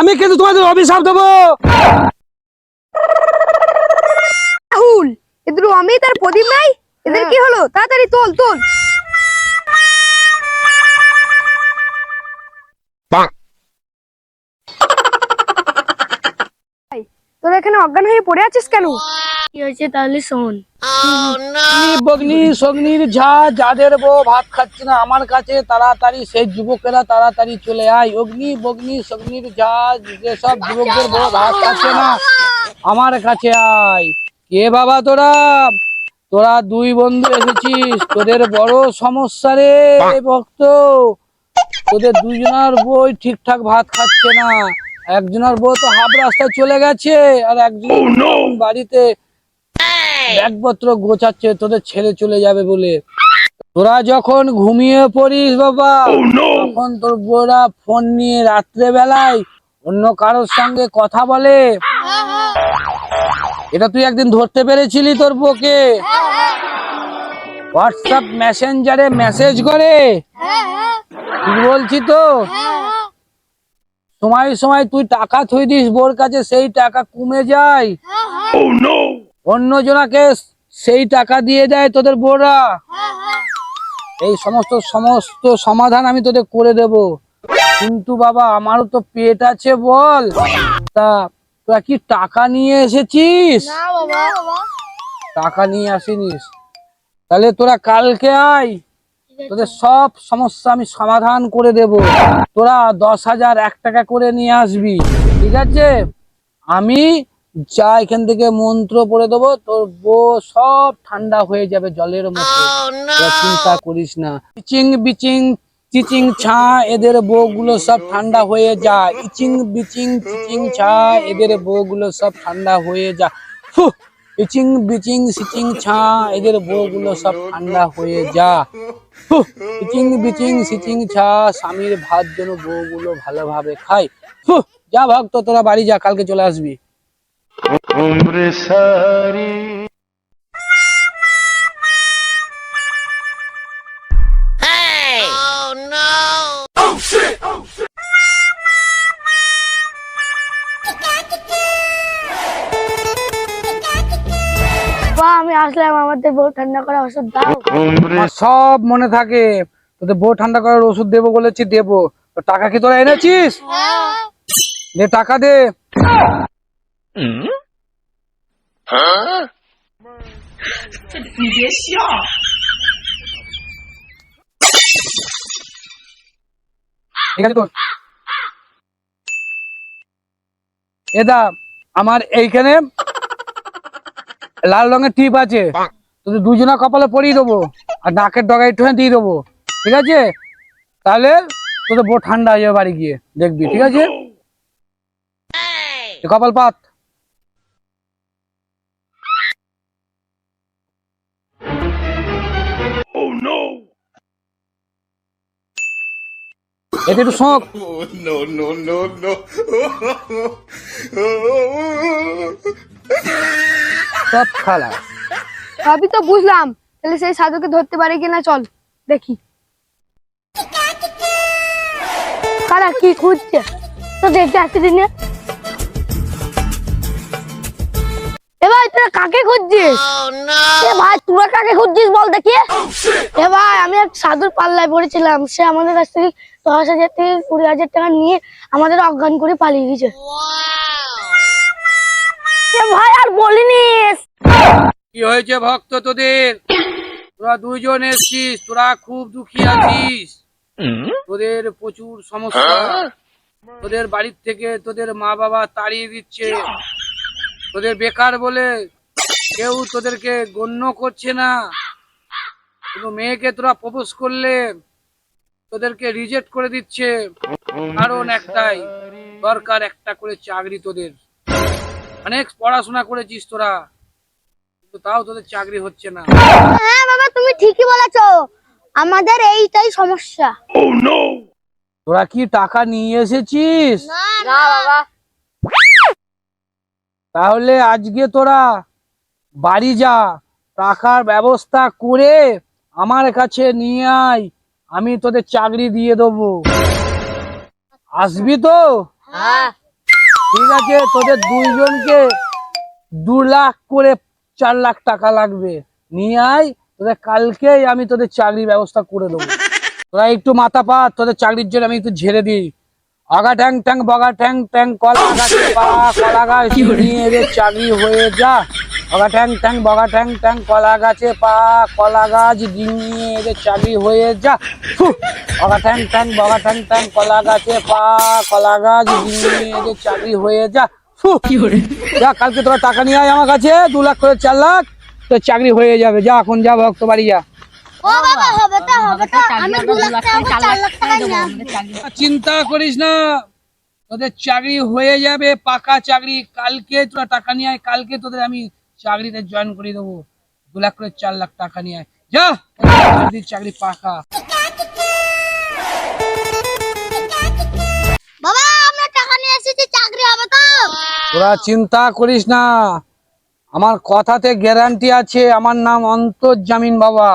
আমি কিন্তু তোমাদের অভিশাপ দেবো। রাহুল এদের অমিত আর প্রদীপ নাই? এদের কি হলো? তাড়াতাড়ি তোল তোল। তোরা এখানে অজ্ঞান হয়ে পড়ে আছিস কেন? কি হয়েছে তাহলে শোন। বগ্নি সগ্নির ঝা যাদের বউ ভাত খাচ্ছে না আমার কাছে তাড়াতাড়ি সেই যুবকেরা তাড়াতাড়ি চলে আয়। অগ্নি বগ্নি সগ্নির ঝা যেসব যুবকদের বউ ভাত খাচ্ছে না আমার কাছে আয়। কে বাবা তোরা? তোরা দুই বন্ধু এসেছিস তোদের বড় সমস্যা রে ভক্ত। তোদের দুজনের বই ঠিকঠাক ভাত খাচ্ছে না। একজনের বউ তো হাফ রাস্তায় চলে গেছে আর একজন বাড়িতে ব্যাগপত্র গোছাচ্ছে তোদের ছেড়ে চলে যাবে বলে। তোরা যখন ঘুমিয়ে পড়িস বাবা তখন তোর বোরা ফোন নিয়ে রাত্রে বেলায় অন্য কারোর সঙ্গে কথা বলে। এটা তুই একদিন ধরতে পেরেছিলি তোর বউকে? হোয়াটসঅ্যাপ মেসেঞ্জারে মেসেজ করে। বলছি তো? সময় সময় তুই টাকা থুই দিস বোর কাছে সেই টাকা কমে যায়। অন্য জনাকে সেই টাকা দিয়ে দেয় তোদের বোরা এই সমস্ত সমস্ত সমাধান আমি তোদের করে দেব। কিন্তু বাবা আমারও তো পেট আছে বল। তা তোরা কি টাকা নিয়ে এসেছিস? টাকা নিয়ে আসিনিস। তাহলে তোরা কালকে আয়। তোদের সব সমস্যা আমি সমাধান করে দেব। তোরা দশ হাজার এক টাকা করে নিয়ে আসবি। ঠিক আছে? আমি যা এখান থেকে মন্ত্র পড়ে দেবো তোর বউ সব ঠান্ডা হয়ে যাবে জলের মধ্যে। চিন্তা করিস না। বিচিং বিচিং চিচিং ছা এদের বউগুলো সব ঠান্ডা হয়ে যায় ইচিং বিচিং চিচিং ছা এদের বউগুলো সব ঠান্ডা হয়ে যায় ইচিং বিচিং সিচিং ছা এদের বউগুলো সব ঠান্ডা হয়ে যা। ইচিং বিচিং সিচিং ছা স্বামীর ভাত যেন বউগুলো ভালোভাবে খায়। যা ভক্ত তোরা বাড়ি যা কালকে চলে আসবি। উমরে সারি oh, আমি আসলাম আমাদের বউ ঠান্ডা করার ওষুধ দাও। সব মনে থাকে। তোদের বউ ঠান্ডা করার ওষুধ দেবো বলেছি দেবো। টাকা কি তোরা এনেছিস? হ্যাঁ। দে টাকা দে। ঠিক আছে তোর এদা আমার এইখানে লাল রঙের টিপ আছে। তোদের দুজনা কপালে পরিয়ে দেবো। আর নাকের ডগা একটুখানি দিয়ে দেবো। ঠিক আছে? তাহলে তোদের বউ ঠান্ডা হয়ে যাবে বাড়ি গিয়ে। দেখবি ঠিক আছে? কপাল পাত। এতে একটু শখ no no নো নো সব খালা। সবই তো বুঝলাম তাহলে সেই সাধুকে ধরতে পারে কিনা চল দেখি। কারা কি খুঁজছে? তো দেখতে আসছে দিন কাকে খুঁজছিস? এ ভাই তোরা কাকে খুঁজছিস বল দেখি? এ ভাই আমি এক সাধুর পাল্লায় পড়েছিলাম। সে আমাদের কাছ থেকে দশ হাজার থেকে কুড়ি হাজার টাকা নিয়ে আমাদের অজ্ঞান করে পালিয়ে গেছে। ভাই আর বলিনিস কি হয়েছে ভক্ত তোদের? তোরা দুইজন এসছিস তোরা খুব দুঃখী আছিস। তোদের প্রচুর সমস্যা। তোদের বাড়ির থেকে তোদের মা বাবা তাড়িয়ে দিচ্ছে। তোদের বেকার বলে কেউ তোদেরকে গণ্য করছে না। কোনো মেয়েকে তোরা প্রপোজ করলে তোদেরকে রিজেক্ট করে দিচ্ছে। কারণ একটাই দরকার একটা করে চাকরি তোদের। অনেক পড়াশোনা করেছিস তোরা কিন্তু তাও তোদের চাকরি হচ্ছে না। হ্যাঁ বাবা তুমি ঠিকই বলেছ। আমাদের এইটাই সমস্যা। তোরা কি টাকা নিয়ে এসেছিস? না বাবা। তাহলে আজকে তোরা বাড়ি যা টাকার ব্যবস্থা করে আমার কাছে নিয়ে আয় আমি তোদের চাকরি দিয়ে দেবো। আসবি তো? ঠিক আছে তোদের দুইজনকে দু লাখ করে চার লাখ টাকা লাগবে। নিয়ে আয় তোদের কালকেই আমি তোদের চাকরির ব্যবস্থা করে দেবো। তোরা একটু মাথা পা তোদের চাকরির জন্য আমি একটু ঝেড়ে দিই। আগা ট্যাং ট্যাং বগা ট্যাং ট্যাং কলা গাছে পা কলা গাছ নিয়ে চাকরি হয়ে যা। আগা ট্যাং ট্যাং বগা ট্যাং ট্যাং কলা গাছে পা কলা গাছ নিয়ে এদের চাকরি হয়ে যা! আগা ট্যাং ট্যাং বগা ট্যাং ট্যাং কলা গাছে পা কলা গাছ নিয়ে এদের চাকরি হয়ে যা। ফু! যা কালকে তোরা টাকা নিয়ে আয় আমার কাছে দু লাখ করে চার লাখ তোর চাকরি হয়ে যাবে। যা এখন যা ভক্ত বাড়ি যা। ও বাবা হবে তো হবে তো। আমি দু লাখ টাকা চার লাখ টাকা নিলাম। চিন্তা করিস না তোদের চাকরি হয়ে যাবে পাকা চাকরি। কালকে তোরা টাকা নিয়ে আয় কালকে তোদের আমি চাকরিতে জয়েন করে দেবো। দু লাখ করে চার লাখ টাকা নিয়ে আয়। যা চাকরি পাকা। বাবা আমরা টাকা নিয়ে এসেছি চাকরি হবে তো। তোরা চিন্তা করিস না আমার কথাতে গ্যারান্টি আছে আমার নাম অন্তর্জামিন বাবা।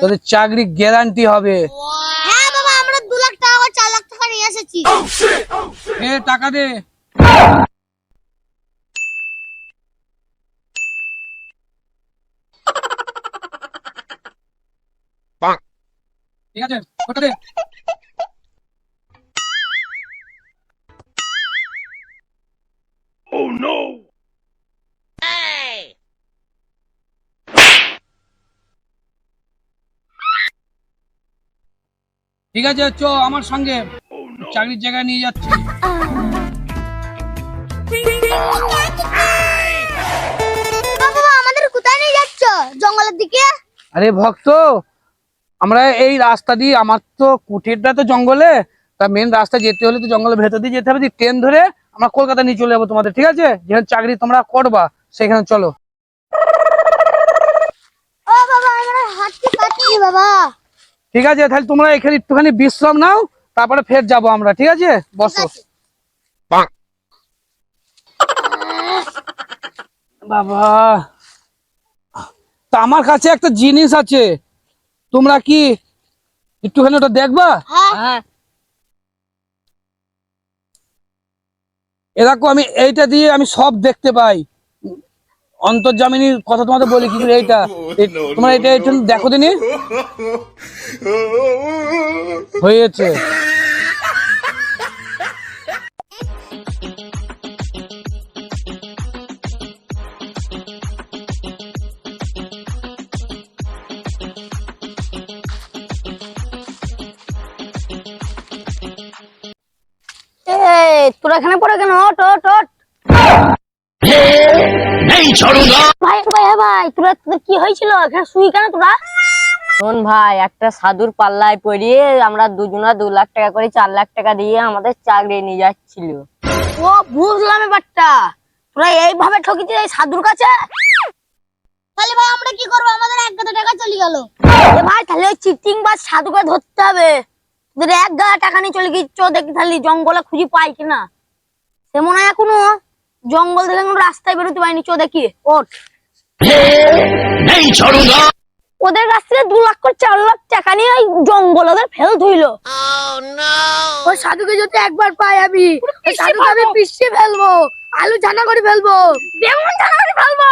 তোদের চাকরি গ্যারান্টি হবে। হ্যাঁ বাবা আমরা দু লাখ টাকা লাখ টাকা নিয়ে এসেছি। এ টাকা দে। ঠিক আছে ওটা দে। ঠিক আছে চ আমার সঙ্গে চাকরির জায়গায় নিয়ে যাচ্ছি। আমাদের কোথায় নিয়ে যাচ্ছ? জঙ্গলের দিকে? আরে ভক্ত আমরা এই রাস্তা দিয়ে আমার তো কুঠিরটা তো জঙ্গলে তা মেন রাস্তা যেতে হলে তো জঙ্গলের ভেতর দিয়ে যেতে হবে দিয়ে ট্রেন ধরে আমরা কলকাতা নিয়ে চলে যাব তোমাদের ঠিক আছে? যেখানে চাকরি তোমরা করবা সেখানে চলো। ও বাবা আমরা হাঁটতে পারছি বাবা। ঠিক আছে তাহলে তোমরা এখানে একটুখানি বিশ্রাম নাও তারপরে ফের যাব আমরা ঠিক আছে? বসো। বাবা। তা আমার কাছে একটা জিনিস আছে। তোমরা কি একটুখানি ওটা দেখবা? হ্যাঁ। এ আমি এইটা দিয়ে আমি সব দেখতে পাই। অন্তর্জামিনীর কথা তোমাদের বলি কি করে এইটা? তোমরা এটা একটু দেখো দিনি। হয়েছে। তোরা এখানে পড়ে কেন? ওট ওট ওট ভাই ভাই হ্যাঁ ভাই তোরা তোদের কি হয়েছিল? এখানে শুই কেন তোরা? শোন ভাই একটা সাধুর পাল্লায় পড়িয়ে আমরা দুজনা দু লাখ টাকা করে চার লাখ টাকা দিয়ে আমাদের চাকরি নিয়ে যাচ্ছিল। ও বুঝলাম ব্যাপারটা। তোরা এইভাবে ঠকিছিস এই সাধুর কাছে? তাহলে ভাই আমরা কি করব? আমাদের এক গাদা টাকা চলে গেল। ভাই তাহলে ওই চিটিং বা সাধুকে ধরতে হবে। তোদের এক গাদা টাকা নিয়ে চলে গিয়েছ দেখি তাহলে জঙ্গলে খুঁজে পাই কিনা। সে মনে হয় এখনও জঙ্গল থেকে কোনো রাস্তায় বেরোতে পারিনি চো দেখি ওঠ। ওদের কাছ থেকে দু লাখ করে চার লাখ টাকা নিয়ে ওই জঙ্গল ওদের ফেল ধুইলো ওই সাধুকে যদি একবার পাই আমি ওই সাধুকে আমি পিষে ফেলব আলু জানা করে ফেলব। বেগুন জানা করে ফেলব।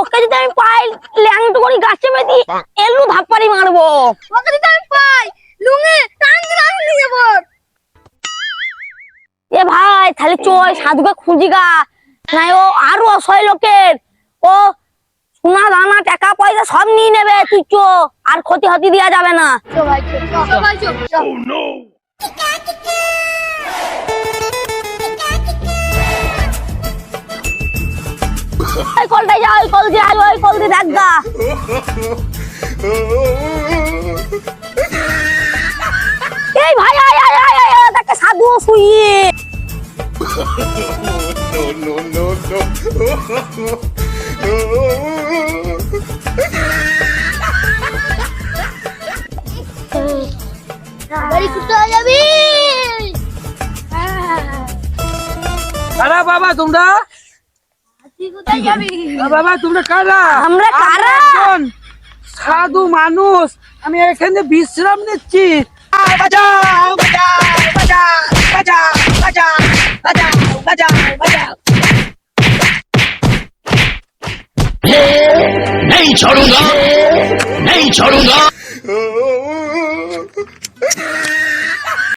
ওকে যদি আমি পাই ল্যাংটো করে গাছে বেঁধি এলু ধাপ্পারি মারবো। ওকে যদি আমি পাই লুঙ্গে তাহলে চল, সাধুকে খুঁজি গা। নাই ও, আরও অসহায় লোকের। ও, সোনা, দানা, টাকা, পয়সা সব নিয়ে নেবে, তুই চো, আর ক্ষতি হতি দেওয়া যাবে না। কলটাই যা ওই দেখ গা। এই ভাই, আয় আয় আয় আয় সাধু শুইয়ে। No, no, no, no. বাড়ি কোথায় যাবি কারা বাবা তোমরা তুই কোথায় যাবি আ বাবা তোমরা কারা আমরা আমি কারা? একজন সাধু মানুষ আমি এখানে বিশ্রাম নিচ্ছি 맞아 맞아 맞아 에이 저루가 에이 저루가.